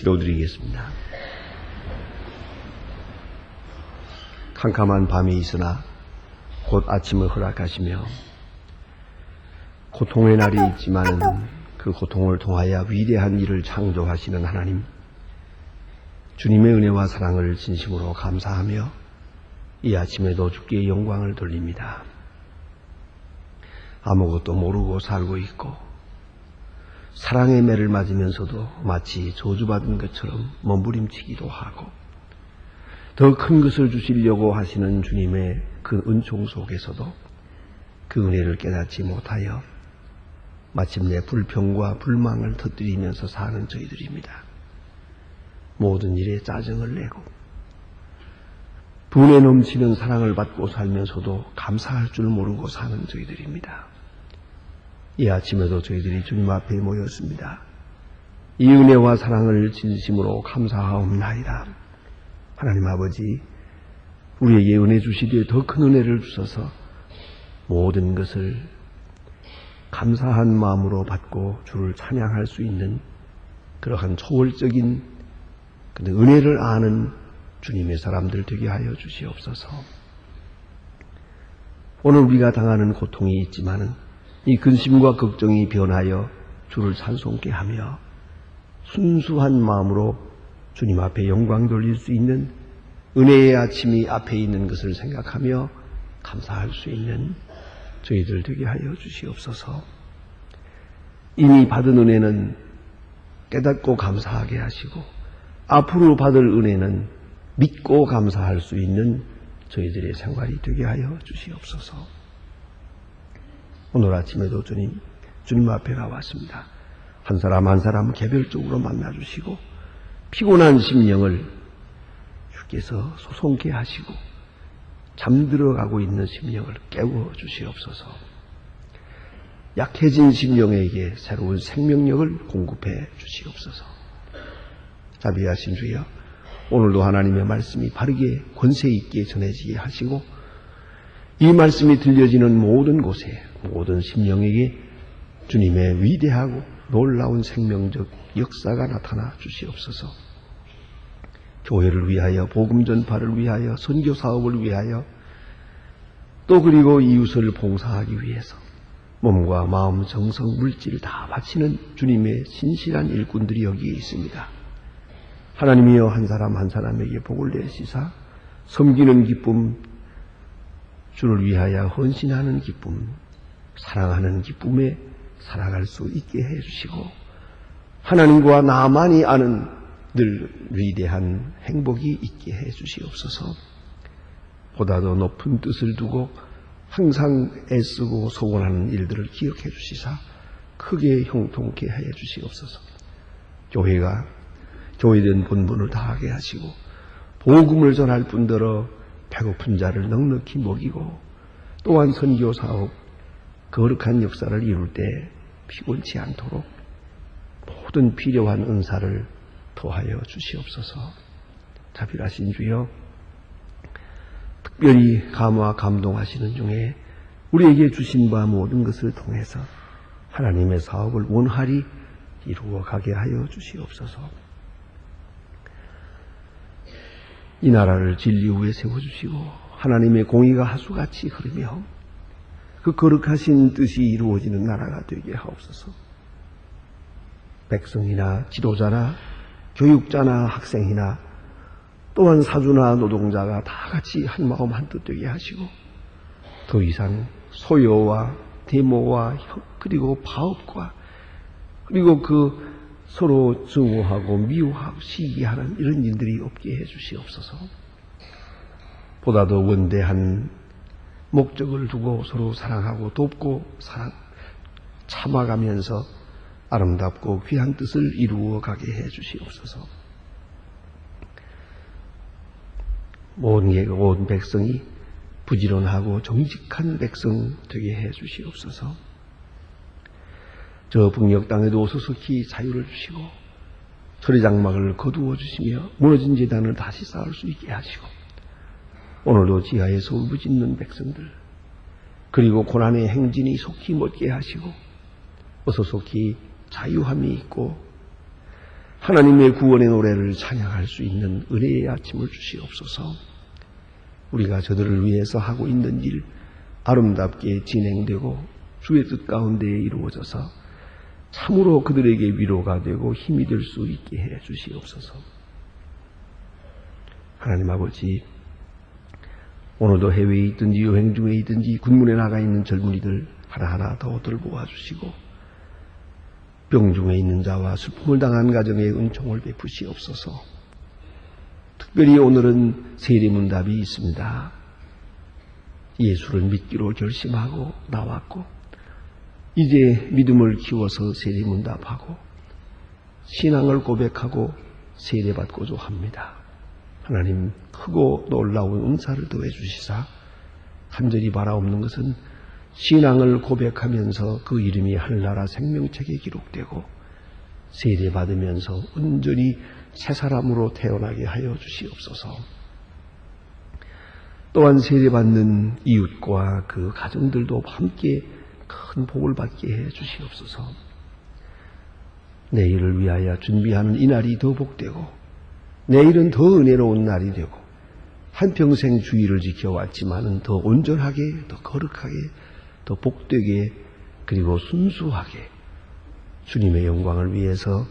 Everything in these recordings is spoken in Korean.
기도드리겠습니다. 캄캄한 밤이 있으나 곧 아침을 허락하시며 고통의 날이 있지만은 그 고통을 통하여 위대한 일을 창조하시는 하나님 주님의 은혜와 사랑을 진심으로 감사하며 이 아침에도 주께 영광을 돌립니다. 아무것도 모르고 살고 있고 사랑의 매를 맞으면서도 마치 저주받은 것처럼 몸부림치기도 하고 더 큰 것을 주시려고 하시는 주님의 그 은총 속에서도 그 은혜를 깨닫지 못하여 마침내 불평과 불망을 터뜨리면서 사는 저희들입니다. 모든 일에 짜증을 내고 분에 넘치는 사랑을 받고 살면서도 감사할 줄 모르고 사는 저희들입니다. 이 아침에도 저희들이 주님 앞에 모였습니다. 이 은혜와 사랑을 진심으로 감사하옵나이다. 하나님 아버지, 우리에게 은혜 주시되 더큰 은혜를 주셔서 모든 것을 감사한 마음으로 받고 주를 찬양할 수 있는 그러한 초월적인 은혜를 아는 주님의 사람들 되게 하여 주시옵소서. 오늘 우리가 당하는 고통이 있지만은 이 근심과 걱정이 변하여 주를 찬송케 하며 순수한 마음으로 주님 앞에 영광 돌릴 수 있는 은혜의 아침이 앞에 있는 것을 생각하며 감사할 수 있는 저희들 되게 하여 주시옵소서. 이미 받은 은혜는 깨닫고 감사하게 하시고 앞으로 받을 은혜는 믿고 감사할 수 있는 저희들의 생활이 되게 하여 주시옵소서. 오늘 아침에도 주님, 주님 앞에 나왔습니다. 한 사람 한 사람 개별적으로 만나주시고 피곤한 심령을 주께서 소송케 하시고 잠들어가고 있는 심령을 깨워 주시옵소서. 약해진 심령에게 새로운 생명력을 공급해 주시옵소서. 자비하신 주여, 오늘도 하나님의 말씀이 바르게 권세 있게 전해지게 하시고 이 말씀이 들려지는 모든 곳에 모든 심령에게 주님의 위대하고 놀라운 생명적 역사가 나타나 주시옵소서. 교회를 위하여 복음 전파를 위하여 선교 사업을 위하여 또 그리고 이웃을 봉사하기 위해서 몸과 마음, 정성, 물질 다 바치는 주님의 신실한 일꾼들이 여기에 있습니다. 하나님이여 한 사람 한 사람에게 복을 내시사 섬기는 기쁨, 주를 위하여 헌신하는 기쁨, 사랑하는 기쁨에 살아갈 수 있게 해주시고 하나님과 나만이 아는 늘 위대한 행복이 있게 해주시옵소서. 보다 더 높은 뜻을 두고 항상 애쓰고 소원하는 일들을 기억해 주시사 크게 형통케 해 주시옵소서. 교회가 교회된 본분을 다하게 하시고 복음을 전할 뿐더러 배고픈 자를 넉넉히 먹이고 또한 선교 사업 거룩한 역사를 이룰 때 피곤치 않도록 모든 필요한 은사를 더하여 주시옵소서. 자비하신 주여 특별히 감화 감동하시는 중에 우리에게 주신 바 모든 것을 통해서 하나님의 사업을 원활히 이루어 가게 하여 주시옵소서. 이 나라를 진리 위에 세워주시고 하나님의 공의가 하수같이 흐르며 그 거룩하신 뜻이 이루어지는 나라가 되게 하옵소서. 백성이나 지도자나 교육자나 학생이나 또한 사주나 노동자가 다 같이 한 마음 한 뜻 되게 하시고 더 이상 소요와 데모와 그리고 파업과 그리고 그 서로 증오하고 미워하고 시기하는 이런 일들이 없게 해 주시옵소서. 보다 더 원대한 목적을 두고 서로 사랑하고 돕고 사랑, 참아가면서 아름답고 귀한 뜻을 이루어 가게 해 주시옵소서. 온, 온 백성이 부지런하고 정직한 백성 되게 해 주시옵소서. 저 북녘 땅에도 소속히 자유를 주시고 소리장막을 거두어 주시며 무너진 재단을 다시 쌓을 수 있게 하시고 오늘도 지하에서 울부짖는 백성들 그리고 고난의 행진이 속히 멎게 하시고 어서 속히 자유함이 있고 하나님의 구원의 노래를 찬양할 수 있는 은혜의 아침을 주시옵소서. 우리가 저들을 위해서 하고 있는 일 아름답게 진행되고 주의 뜻 가운데 이루어져서 참으로 그들에게 위로가 되고 힘이 될 수 있게 해 주시옵소서. 하나님 아버지, 오늘도 해외에 있든지 여행 중에 있든지 군문에 나가 있는 젊은이들 하나하나 더 돌보아 주시고 병 중에 있는 자와 슬픔을 당한 가정에 은총을 베푸시옵소서. 특별히 오늘은 세례문답이 있습니다. 예수를 믿기로 결심하고 나왔고 이제 믿음을 키워서 세례문답하고 신앙을 고백하고 세례받고자 합니다. 하나님 크고 놀라운 은사를 더해 주시사 간절히 바라옵는 것은 신앙을 고백하면서 그 이름이 하늘나라 생명책에 기록되고 세례받으면서 온전히 새 사람으로 태어나게 하여 주시옵소서. 또한 세례받는 이웃과 그 가정들도 함께 큰 복을 받게 해 주시옵소서. 내일을 위하여 준비하는 이 날이 더 복되고 내일은 더 은혜로운 날이 되고 한평생 주의를 지켜왔지만은 더 온전하게 더 거룩하게 더 복되게 그리고 순수하게 주님의 영광을 위해서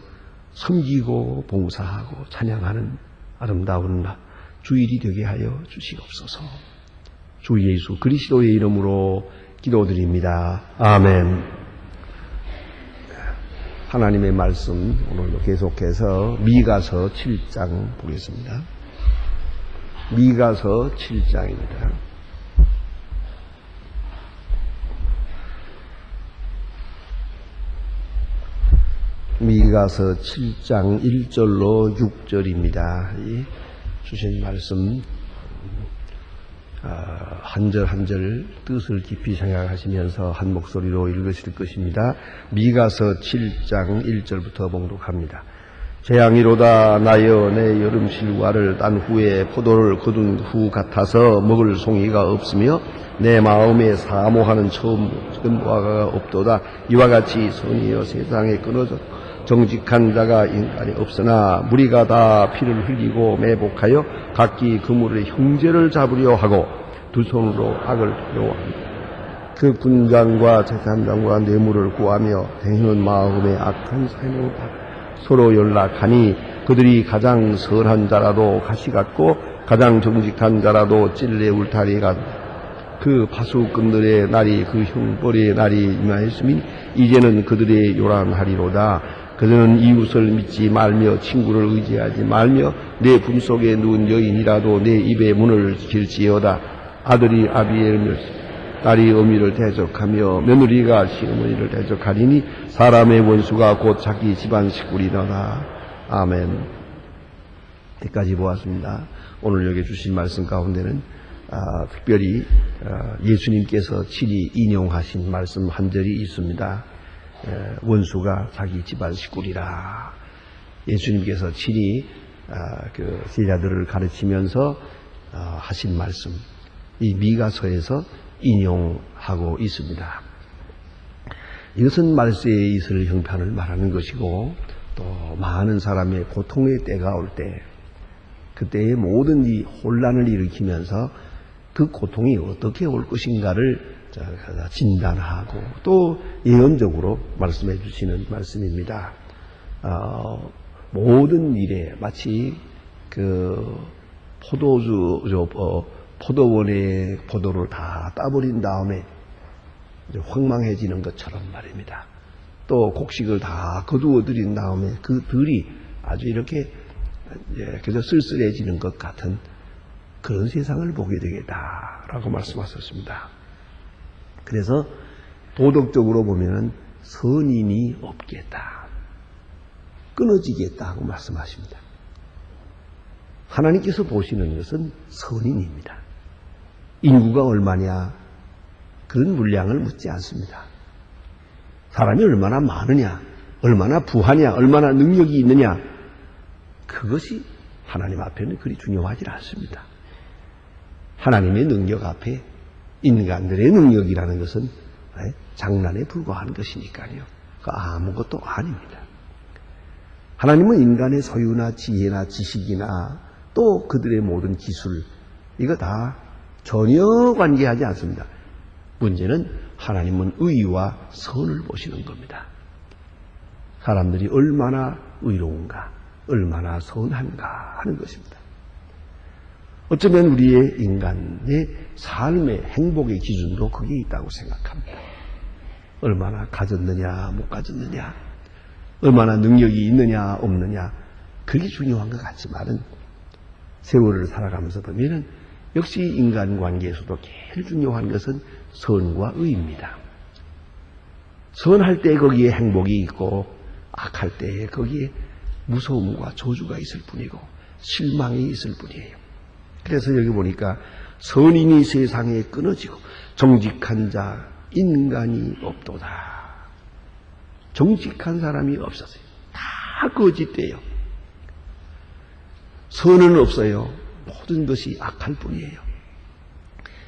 섬기고 봉사하고 찬양하는 아름다운 주일이 되게 하여 주시옵소서. 주 예수 그리스도의 이름으로 기도드립니다. 아멘. 하나님의 말씀 오늘도 계속해서 미가서 7장 보겠습니다. 미가서 7장입니다. 미가서 7장 1절로 6절입니다. 이 주신 말씀 아, 한절 한절 뜻을 깊이 생각하시면서 한 목소리로 읽으실 것입니다. 미가서 7장 1절부터 봉독합니다. 재앙이로다 나여 내 여름 실과를 딴 후에 포도를 거둔 후 같아서 먹을 송이가 없으며 내 마음에 사모하는 처음 전과가 없도다 이와 같이 선이여 세상에 끊어져 정직한 자가 인간이 없으나 무리가 다 피를 흘리고 매복하여 각기 그물의 형제를 잡으려 하고 두 손으로 악을 려워합니다. 그 군장과 재산장과 뇌물을 구하며 행하는 마음에 악한 삶으로 서로 연락하니 그들이 가장 선한 자라도 가시 같고 가장 정직한 자라도 찔레 울타리 같그 파수꾼들의 날이 그 형벌의 날이 임하였으니 이제는 그들의 요란하리로다. 그들은 이웃을 믿지 말며 친구를 의지하지 말며 내 품속에 누운 여인이라도 내 입의 문을 길지어다. 아들이 아비를 딸이 어미를 대적하며 며느리가 시어머니를 대적하리니 사람의 원수가 곧 자기 집안 식구리더라. 아멘. 여기까지 보았습니다. 오늘 여기 주신 말씀 가운데는 아, 특별히 아, 예수님께서 친히 인용하신 말씀 한 절이 있습니다. 에, 원수가 자기 집안 식구리라. 예수님께서 친히 아, 그 제자들을 가르치면서 아, 하신 말씀, 이 미가서에서 인용하고 있습니다. 이것은 말세에 있을 형편을 말하는 것이고 또 많은 사람의 고통의 때가 올 때 그때의 모든 이 혼란을 일으키면서 그 고통이 어떻게 올 것인가를 진단하고 또 예언적으로 말씀해 주시는 말씀입니다. 어, 모든 일에 마치 그 포도주 저, 어, 포도원의 포도를 다 따버린 다음에 황망해지는 것처럼 말입니다. 또 곡식을 다 거두어 들인 다음에 그 들이 아주 이렇게 예, 그저 쓸쓸해지는 것 같은 그런 세상을 보게 되겠다라고 말씀하셨습니다. 그래서 도덕적으로 보면은 선인이 없겠다. 끊어지겠다 고 말씀하십니다. 하나님께서 보시는 것은 선인입니다. 인구가 얼마냐? 그런 물량을 묻지 않습니다. 사람이 얼마나 많으냐? 얼마나 부하냐? 얼마나 능력이 있느냐? 그것이 하나님 앞에는 그리 중요하지 않습니다. 하나님의 능력 앞에 인간들의 능력이라는 것은 장난에 불과한 것이니까요. 그 아무것도 아닙니다. 하나님은 인간의 소유나 지혜나 지식이나 또 그들의 모든 기술, 이거 다 전혀 관계하지 않습니다. 문제는 하나님은 의와 선을 보시는 겁니다. 사람들이 얼마나 의로운가, 얼마나 선한가 하는 것입니다. 어쩌면 우리의 인간의 삶의 행복의 기준도 그게 있다고 생각합니다. 얼마나 가졌느냐, 못 가졌느냐, 얼마나 능력이 있느냐, 없느냐, 그게 중요한 것 같지만은 세월을 살아가면서 보면은 역시 인간관계에서도 제일 중요한 것은 선과 의입니다. 선할 때 거기에 행복이 있고 악할 때 거기에 무서움과 저주가 있을 뿐이고 실망이 있을 뿐이에요. 그래서 여기 보니까 선인이 세상에 끊어지고 정직한 자 인간이 없도다. 정직한 사람이 없었어요. 다 거짓돼요. 선은 없어요. 모든 것이 악할 뿐이에요.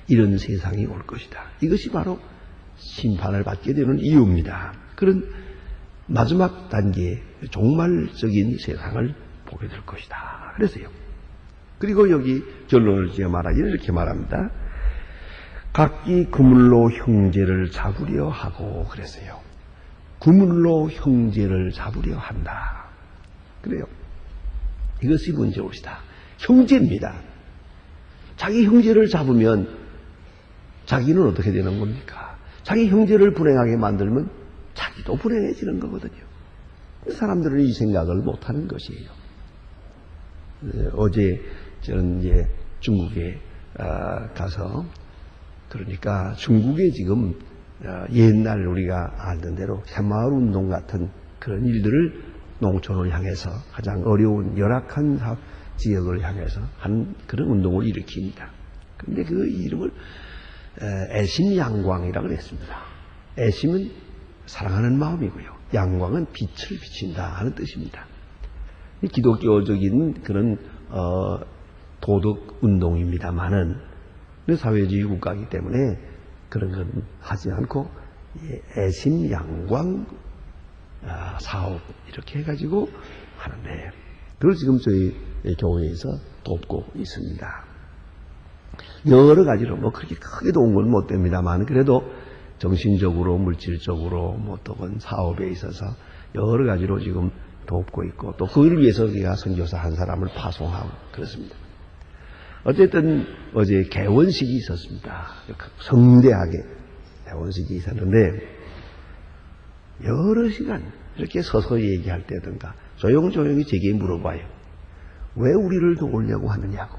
이런 세상이 올 것이다. 이것이 바로 심판을 받게 되는 이유입니다. 그런 마지막 단계, 종말적인 세상을 보게 될 것이다. 그래서요. 그리고 여기 결론을 지어 말하기는 이렇게 말합니다. 각기 그물로 형제를 잡으려 하고 그랬어요. 그물로 형제를 잡으려 한다. 그래요. 이것이 문제올시다. 형제입니다. 자기 형제를 잡으면 자기는 어떻게 되는 겁니까? 자기 형제를 불행하게 만들면 자기도 불행해지는 거거든요. 사람들은 이 생각을 못하는 것이에요. 네, 어제 저는 이제 중국에 아, 가서 그러니까 중국에 지금 아, 옛날 우리가 알던 대로 새마을 운동 같은 그런 일들을 농촌을 향해서 가장 어려운 열악한 지역을 향해서 한 그런 운동을 일으킵니다. 그런데 그 이름을 애심양광이라고 그랬습니다. 애심은 사랑하는 마음이고요. 양광은 빛을 비친다 하는 뜻입니다. 기독교적인 그런 어, 도덕 운동입니다만은 사회주의 국가이기 때문에 그런 건 하지 않고 애심양광 아, 사업 이렇게 해가지고 하는데 그걸 지금 저희 교회에서 돕고 있습니다. 여러 가지로 뭐 그렇게 크게 도운 건못 됩니다만 그래도 정신적으로 물질적으로 뭐 또는 사업에 있어서 여러 가지로 지금 돕고 있고 또 그걸 위해서 우리가 선교사 한 사람을 파송하고 그렇습니다. 어쨌든 어제 개원식이 있었습니다. 성대하게 개원식이 있었는데 여러 시간 이렇게 서서 얘기할 때든가 조용조용히 제게 물어봐요. 왜 우리를 도우려고 하느냐고.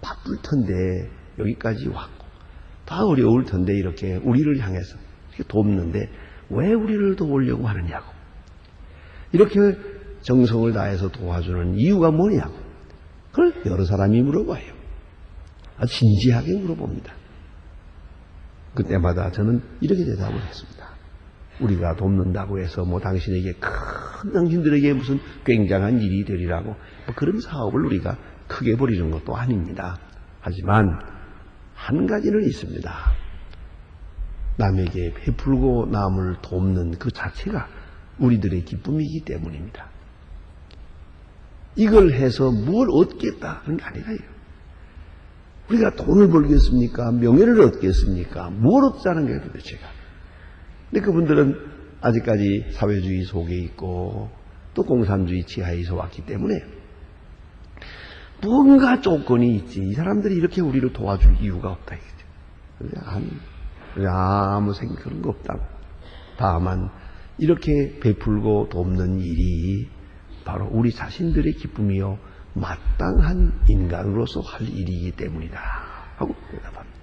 바쁠 텐데 여기까지 왔고 다 어려울 텐데 이렇게 우리를 향해서 이렇게 돕는데 왜 우리를 도우려고 하느냐고. 이렇게 정성을 다해서 도와주는 이유가 뭐냐고. 그걸 여러 사람이 물어봐요. 아주 진지하게 물어봅니다. 그때마다 저는 이렇게 대답을 했습니다. 우리가 돕는다고 해서 뭐 당신에게 큰 당신들에게 무슨 굉장한 일이 되리라고 뭐 그런 사업을 우리가 크게 벌이는 것도 아닙니다. 하지만 한 가지는 있습니다. 남에게 베풀고 남을 돕는 그 자체가 우리들의 기쁨이기 때문입니다. 이걸 해서 뭘 얻겠다 그런 게 아니라요. 우리가 돈을 벌겠습니까? 명예를 얻겠습니까? 뭘 얻자는 거예요 도대체가. 근데 그분들은 아직까지 사회주의 속에 있고 또 공산주의 지하에서 왔기 때문에 뭔가 조건이 있지. 이 사람들이 이렇게 우리를 도와줄 이유가 없다. 이거죠. 아니, 아무 생각 그런 거 없다고. 다만 이렇게 베풀고 돕는 일이 바로 우리 자신들의 기쁨이요 마땅한 인간으로서 할 일이기 때문이다 하고 대답합니다.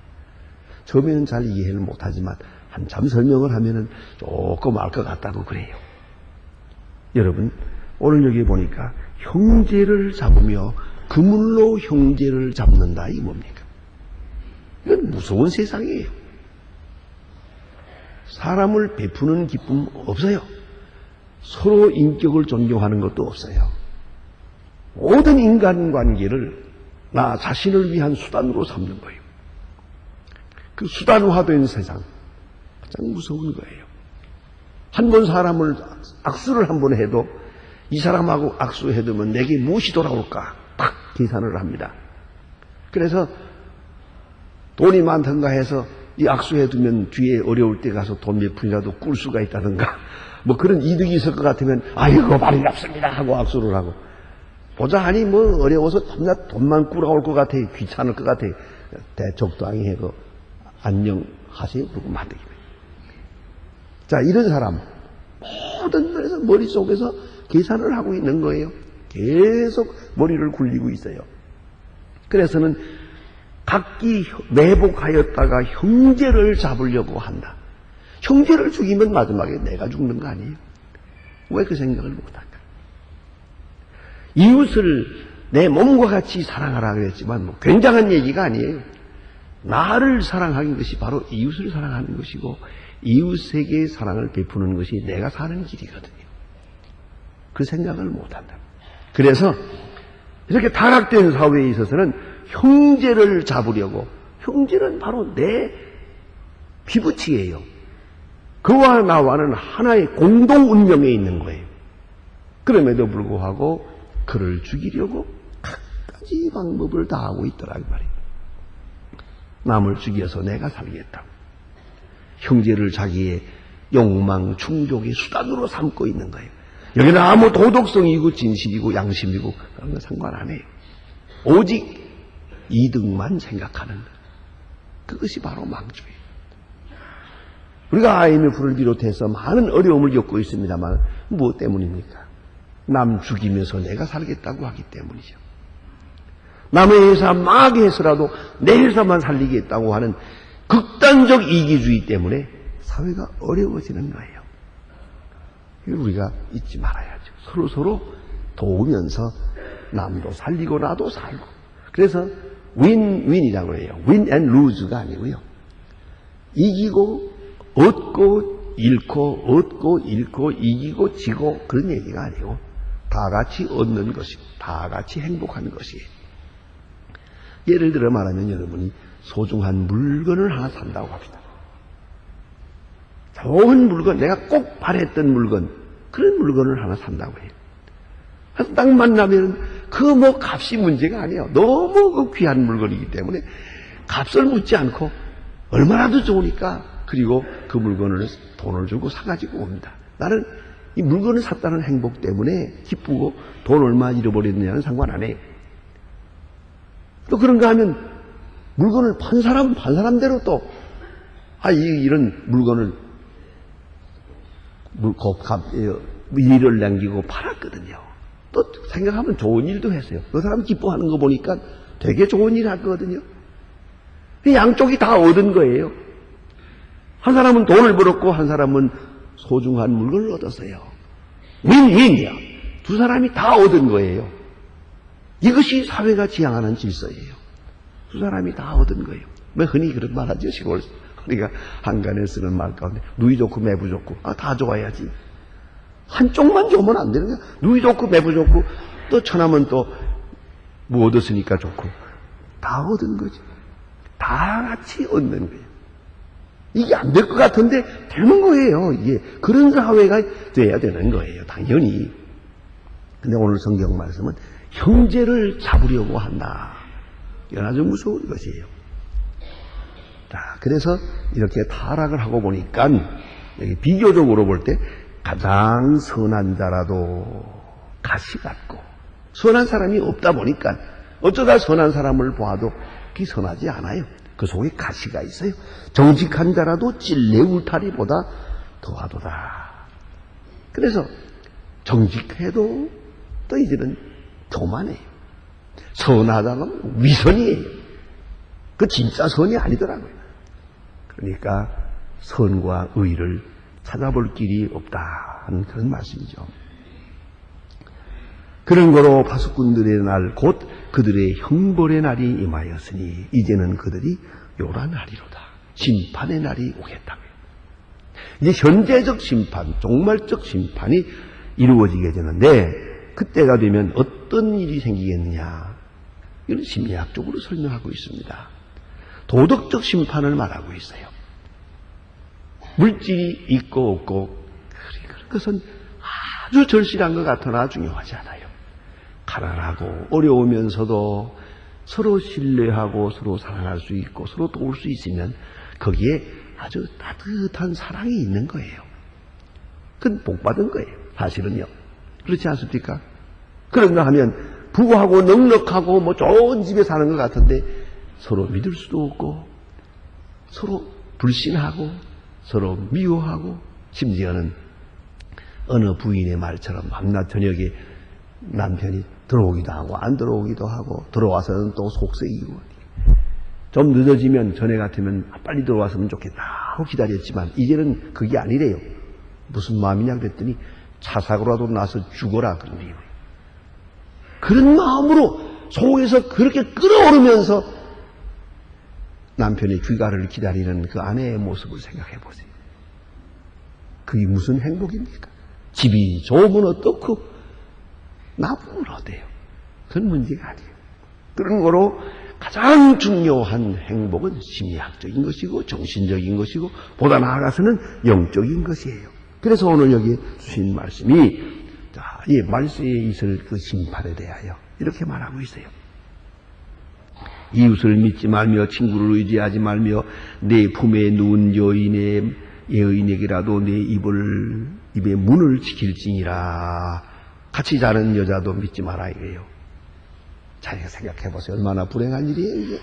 처음에는 잘 이해를 못하지만 한참 설명을 하면은 조금 알 것 같다고 그래요. 여러분 오늘 여기 보니까 형제를 잡으며 그물로 형제를 잡는다 이 뭡니까? 이건 무서운 세상이에요. 사람을 베푸는 기쁨 없어요. 서로 인격을 존중하는 것도 없어요. 모든 인간관계를 나 자신을 위한 수단으로 삼는 거예요. 그 수단화된 세상 가장 무서운 거예요. 한 번 사람을 악수를 한 번 해도 이 사람하고 악수해두면 내게 무엇이 돌아올까? 딱 계산을 합니다. 그래서 돈이 많던가 해서 이 악수해두면 뒤에 어려울 때 가서 돈 몇 푼이라도 꿀 수가 있다든가 뭐 그런 이득이 있을 것 같으면 아이고 말이 납습니다 하고 악수를 하고 보자 하니 뭐 어려워서 겁나 돈만 꾸러올 것 같아 귀찮을 것 같아 대적당히 해고 안녕하세요 그러고 만들기입니다. 자 이런 사람 모든 면에서 머릿속에서 계산을 하고 있는 거예요. 계속 머리를 굴리고 있어요. 그래서는 각기 매복하였다가 형제를 잡으려고 한다. 형제를 죽이면 마지막에 내가 죽는 거 아니에요? 왜 그 생각을 못할까? 이웃을 내 몸과 같이 사랑하라 그랬지만 뭐 굉장한 얘기가 아니에요. 나를 사랑하는 것이 바로 이웃을 사랑하는 것이고 이웃에게 사랑을 베푸는 것이 내가 사는 길이거든요. 그 생각을 못한다. 그래서 이렇게 타락된 사회에 있어서는 형제를 잡으려고 형제는 바로 내 피부치예요. 그와 나와는 하나의 공동 운명에 있는 거예요. 그럼에도 불구하고 그를 죽이려고 각가지 방법을 다 하고 있더라 이 말이에요. 남을 죽여서 내가 살겠다. 형제를 자기의 욕망, 충족의 수단으로 삼고 있는 거예요. 여기는 아무 도덕성이고 진실이고 양심이고 그런 거 상관 안 해요. 오직 이득만 생각하는 그것이 바로 망조예요. 우리가 IMF를 비롯해서 많은 어려움을 겪고 있습니다만 무엇 때문입니까? 남 죽이면서 내가 살겠다고 하기 때문이죠. 남의 회사 막 해서라도 내 회사만 살리겠다고 하는 극단적 이기주의 때문에 사회가 어려워지는 거예요. 우리가 잊지 말아야죠. 서로 서로 도우면서 남도 살리고 나도 살고. 그래서 윈윈이라고 해요. 윈 앤 루즈가 아니고요. 이기고 얻고 잃고 얻고 잃고 이기고 지고 그런 얘기가 아니고 다 같이 얻는 것이고 다 같이 행복하는 것이에요. 예를 들어 말하면 여러분이 소중한 물건을 하나 산다고 합시다. 좋은 물건, 내가 꼭 바랬던 물건, 그런 물건을 하나 산다고 해요. 딱 만나면 그 뭐 값이 문제가 아니에요. 너무 그 귀한 물건이기 때문에 값을 묻지 않고 얼마나도 좋으니까 그리고 그 물건을 돈을 주고 사가지고 옵니다. 나는 이 물건을 샀다는 행복 때문에 기쁘고 돈 얼마 잃어버렸느냐는 상관 안 해요. 또 그런가 하면 물건을 판 사람은 판 사람대로 또, 아, 이, 이런 물건을, 물, 값, 일을 남기고 팔았거든요. 또 생각하면 좋은 일도 했어요. 그 사람 기뻐하는 거 보니까 되게 좋은 일 했거든요. 양쪽이 다 얻은 거예요. 한 사람은 돈을 벌었고, 한 사람은 소중한 물건을 얻었어요. 윈윈이야. 두 사람이 다 얻은 거예요. 이것이 사회가 지향하는 질서예요. 두 사람이 다 얻은 거예요. 뭐 흔히 그런 말 하죠, 시골. 우리가 한간에 쓰는 말 가운데, 누이 좋고 매부 좋고, 아, 다 좋아야지. 한쪽만 좋으면 안 되는 거야. 누이 좋고 매부 좋고, 또 처남은 또, 뭐 얻었으니까 좋고, 다 얻은 거지. 다 같이 얻는 거예요. 이게 안 될 것 같은데, 되는 거예요, 이게. 그런 사회가 돼야 되는 거예요, 당연히. 근데 오늘 성경 말씀은 형제를 잡으려고 한다. 이건 아주 무서운 것이에요. 자, 그래서 이렇게 타락을 하고 보니까 여기 비교적으로 볼 때 가장 선한 자라도 가시 같고 선한 사람이 없다 보니까 어쩌다 선한 사람을 봐도 그게 선하지 않아요. 그 속에 가시가 있어요. 정직한 자라도 찔레 울타리보다 더하도다. 그래서 정직해도 또 이제는 교만해요. 선하다는 위선이에요. 그 진짜 선이 아니더라고요. 그러니까 선과 의를 찾아볼 길이 없다 하는 그런 말씀이죠. 그런 거로 파수꾼들의 날 곧 그들의 형벌의 날이 임하였으니 이제는 그들이 요란하리로다. 심판의 날이 오겠다고요. 이제 현재적 심판, 종말적 심판이 이루어지게 되는데 그때가 되면 어떤 일이 생기겠느냐? 이런 심리학적으로 설명하고 있습니다. 도덕적 심판을 말하고 있어요. 물질이 있고 없고 그런 것은 아주 절실한 것 같으나 중요하지 않아요. 가난하고 어려우면서도 서로 신뢰하고 서로 사랑할 수 있고 서로 도울 수 있으면 거기에 아주 따뜻한 사랑이 있는 거예요. 그건 복 받은 거예요. 사실은요. 그렇지 않습니까? 그런가 하면 부하고 넉넉하고 뭐 좋은 집에 사는 것 같은데 서로 믿을 수도 없고 서로 불신하고 서로 미워하고 심지어는 어느 부인의 말처럼 밤낮 저녁에 남편이 들어오기도 하고 안 들어오기도 하고 들어와서는 또 속색이고 좀 늦어지면 전에 같으면 빨리 들어왔으면 좋겠다 하고 기다렸지만 이제는 그게 아니래요. 무슨 마음이냐 그랬더니 차 사고라도 나서 죽어라 거예요. 그런 마음으로 속에서 그렇게 끓어오르면서 남편의 귀가를 기다리는 그 아내의 모습을 생각해 보세요. 그게 무슨 행복입니까? 집이 좋으면 어떻고 나쁘면 어때요? 그건 문제가 아니에요. 그런 거로 가장 중요한 행복은 심리학적인 것이고 정신적인 것이고 보다 나아가서는 영적인 것이에요. 그래서 오늘 여기 주신 말씀이 자, 이 말세에 있을 그 심판에 대하여 이렇게 말하고 있어요. 이웃을 믿지 말며 친구를 의지하지 말며 내 품에 누운 여인의 여인에게라도 내 입을 입의 문을 지킬지니라 같이 자는 여자도 믿지 마라 이거예요. 자기가 생각해 보세요. 얼마나 불행한 일이에요 이게.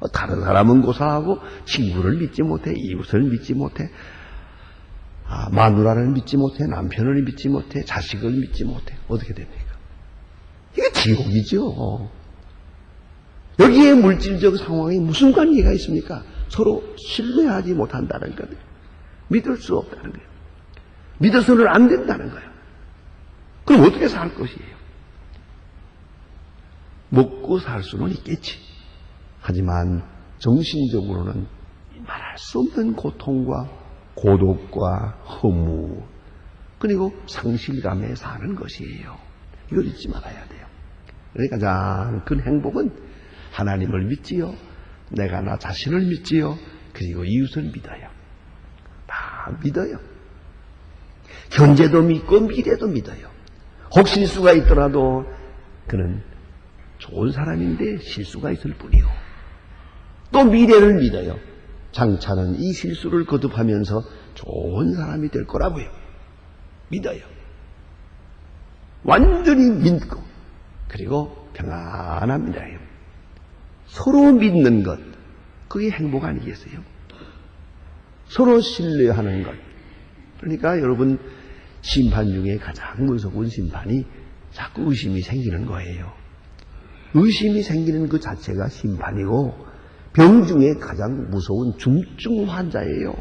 어, 다른 사람은 고사하고 친구를 믿지 못해 이웃을 믿지 못해 아, 마누라를 믿지 못해 남편을 믿지 못해 자식을 믿지 못해 어떻게 됩니까? 이게 지옥이죠. 여기에 물질적 상황이 무슨 관계가 있습니까? 서로 신뢰하지 못한다는 거예요. 믿을 수 없다는 거예요. 믿어서는 안 된다는 거예요. 그럼 어떻게 살 것이에요? 먹고 살 수는 있겠지. 하지만 정신적으로는 말할 수 없는 고통과 고독과 허무 그리고 상실감에 사는 것이에요. 이걸 잊지 말아야 돼요. 그러니까 가장 큰 행복은 하나님을 믿지요. 내가 나 자신을 믿지요. 그리고 이웃을 믿어요. 다 믿어요. 현재도 믿고 미래도 믿어요. 혹 실수가 있더라도 그는 좋은 사람인데 실수가 있을 뿐이요. 또 미래를 믿어요. 장차는 이 실수를 거듭하면서 좋은 사람이 될 거라고요. 믿어요. 완전히 믿고 그리고 평안합니다. 서로 믿는 것 그게 행복 아니겠어요? 서로 신뢰하는 것 그러니까 여러분 심판 중에 가장 무서운 심판이 자꾸 의심이 생기는 거예요. 의심이 생기는 그 자체가 심판이고 병 중에 가장 무서운 중증 환자예요.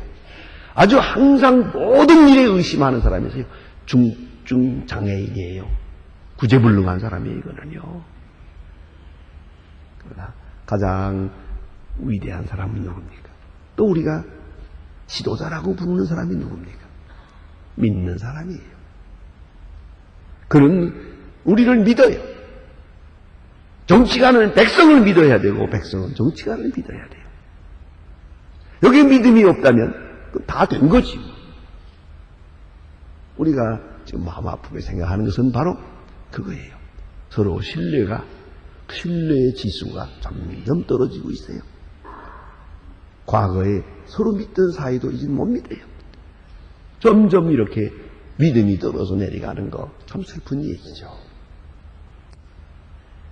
아주 항상 모든 일에 의심하는 사람이세요. 중증 장애인이에요. 구제불능한 사람이에요, 이거는요. 그러나 가장 위대한 사람은 누굽니까? 또 우리가 지도자라고 부르는 사람이 누굽니까? 믿는 사람이에요. 그는 우리를 믿어요. 정치가는 백성을 믿어야 되고 백성은 정치가를 믿어야 돼요. 여기 믿음이 없다면 다 된 거지. 우리가 지금 마음 아프게 생각하는 것은 바로 그거예요. 서로 신뢰가 신뢰의 지수가 점점 떨어지고 있어요. 과거에 서로 믿던 사이도 이제 못 믿어요. 점점 이렇게 믿음이 떨어져 내려가는 거 참 슬픈 얘기죠.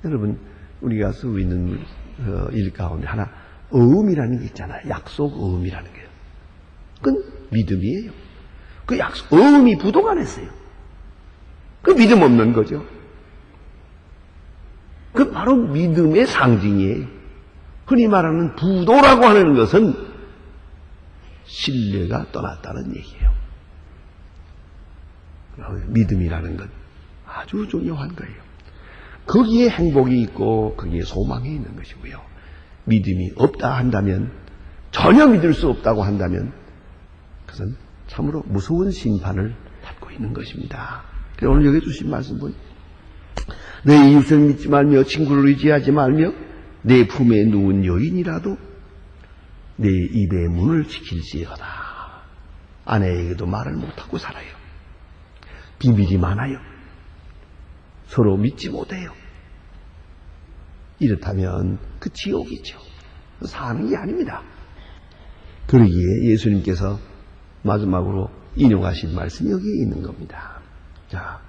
여러분 우리가 쓰고 있는 어, 일 가운데 하나 어음이라는 게 있잖아요. 약속 어음이라는 게요. 그건 믿음이에요. 그 약속 어음이 부동 안 했어요. 그 믿음 없는 거죠. 그 바로 믿음의 상징이에요. 흔히 말하는 부도라고 하는 것은 신뢰가 떠났다는 얘기예요. 믿음이라는 건 아주 중요한 거예요. 거기에 행복이 있고 거기에 소망이 있는 것이고요. 믿음이 없다 한다면 전혀 믿을 수 없다고 한다면 그것은 참으로 무서운 심판을 받고 있는 것입니다. 그래서 오늘 여기 주신 말씀 보니 내 이웃을 믿지 말며 친구를 의지하지 말며 내 품에 누운 여인이라도 내 입의 문을 지킬지어다. 아내에게도 말을 못하고 살아요. 비밀이 많아요. 서로 믿지 못해요. 이렇다면 그 지옥이죠. 사는 게 아닙니다. 그러기에 예수님께서 마지막으로 인용하신 말씀이 여기에 있는 겁니다. 자,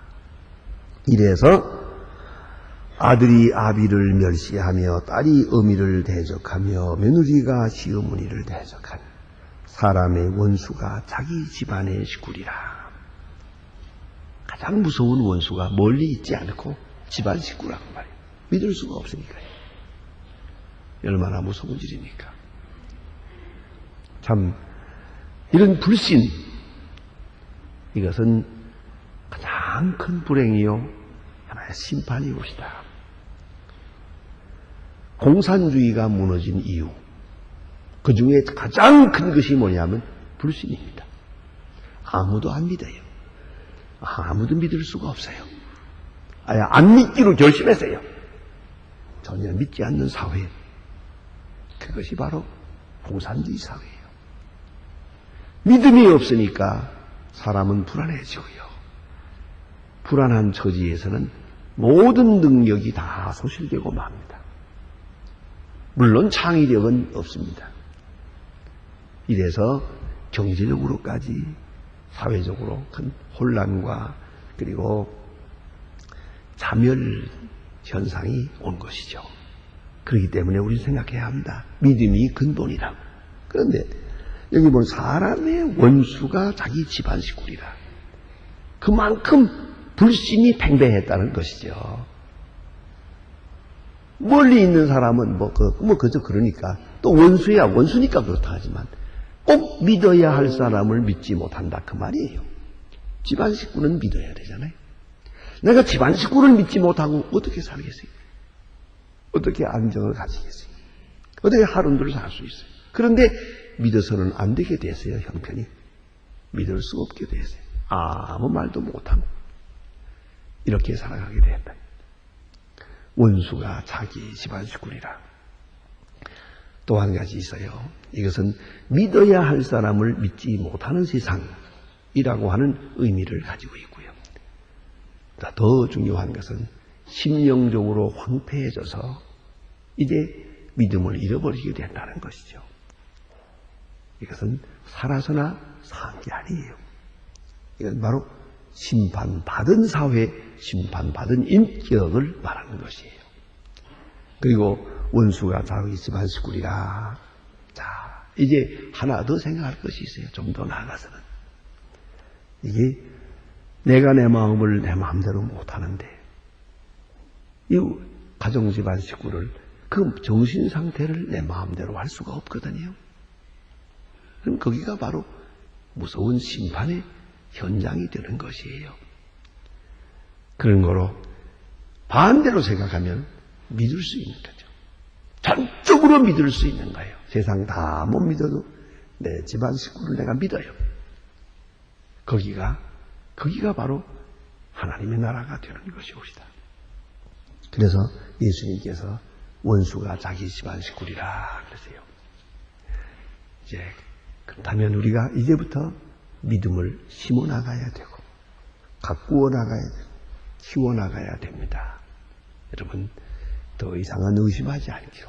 이래서 아들이 아비를 멸시하며 딸이 어미를 대적하며 며느리가 시어머니를 대적한 사람의 원수가 자기 집안의 식구리라. 가장 무서운 원수가 멀리 있지 않고 집안 식구라고 말이에요. 믿을 수가 없으니까요. 얼마나 무서운 일입니까? 참 이런 불신 이것은 가장 큰 불행이요 하나의 심판이 것이다. 공산주의가 무너진 이유 그 중에 가장 큰 것이 뭐냐면 불신입니다. 아무도 안 믿어요. 아무도 믿을 수가 없어요. 아예 안 믿기로 결심했어요. 전혀 믿지 않는 사회. 그것이 바로 공산주의 사회예요. 믿음이 없으니까 사람은 불안해지고요. 불안한 처지에서는 모든 능력이 다 소실되고 맙니다. 물론 창의력은 없습니다. 이래서 경제적으로까지 사회적으로 큰 혼란과 그리고 자멸 현상이 온 것이죠. 그렇기 때문에 우리 생각해야 합니다. 믿음이 근본이라고. 그런데 여기 보면 사람의 원수가 자기 집안 식구리라. 그만큼 불신이 팽배했다는 것이죠. 멀리 있는 사람은 뭐, 그, 뭐, 그저 그러니까. 또 원수야, 원수니까 그렇다 하지만 꼭 믿어야 할 사람을 믿지 못한다. 그 말이에요. 집안 식구는 믿어야 되잖아요. 내가 집안 식구를 믿지 못하고 어떻게 살겠어요? 어떻게 안정을 가지겠어요? 어떻게 하루를 살 수 있어요? 그런데 믿어서는 안 되게 됐어요, 형편이. 믿을 수 없게 됐어요. 아무 말도 못하고. 이렇게 살아가게 됐다. 원수가 자기 집안 식구리라. 또 한 가지 있어요. 이것은 믿어야 할 사람을 믿지 못하는 세상이라고 하는 의미를 가지고 있고요. 더 중요한 것은 심령적으로 황폐해져서 이제 믿음을 잃어버리게 된다는 것이죠. 이것은 살아서나 산게 아니에요. 이건 바로 심판받은 사회, 심판받은 인격을 말하는 것이에요. 그리고 원수가 집안 식구리라. 자, 이제 하나 더 생각할 것이 있어요. 좀 더 나아가서는. 이게 내가 내 마음을 내 마음대로 못하는데, 이 가정 집안 식구를 그 정신 상태를 내 마음대로 할 수가 없거든요. 그럼 거기가 바로 무서운 심판의 현장이 되는 것이에요. 그런 거로 반대로 생각하면 믿을 수 있는 거죠. 전적으로 믿을 수 있는 거예요. 세상 다 못 믿어도 내 집안 식구를 내가 믿어요. 거기가, 거기가 바로 하나님의 나라가 되는 것이옵니다. 그래서 예수님께서 원수가 자기 집안 식구리라 그러세요. 이제 그렇다면 우리가 이제부터 믿음을 심어 나가야 되고 가꾸어 나가야 되고 키워 나가야 됩니다. 여러분 더 이상은 의심하지 않기로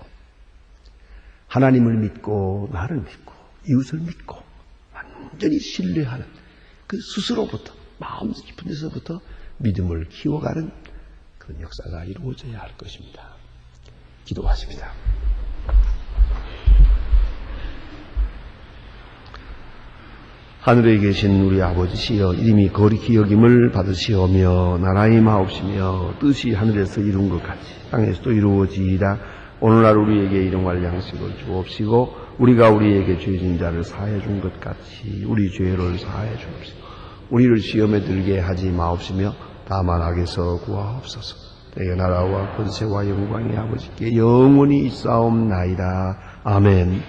하나님을 믿고 나를 믿고 이웃을 믿고 완전히 신뢰하는 그 스스로부터 마음 깊은 데서부터 믿음을 키워가는 그런 역사가 이루어져야 할 것입니다. 기도하십니다. 하늘에 계신 우리 아버지시여 이름이 거룩히 여김을 받으시오며 나라의 마옵시며 뜻이 하늘에서 이룬 것 같이 땅에서도 이루어지이다. 오늘날 우리에게 일용할 양식을 주옵시고 우리가 우리에게 죄진 자를 사해 준 것 같이 우리 죄를 사해 주옵시고 우리를 시험에 들게 하지 마옵시며 다만 악에서 구하옵소서. 내게 나라와 권세와 영광이 아버지께 영원히 있사옵나이다. 아멘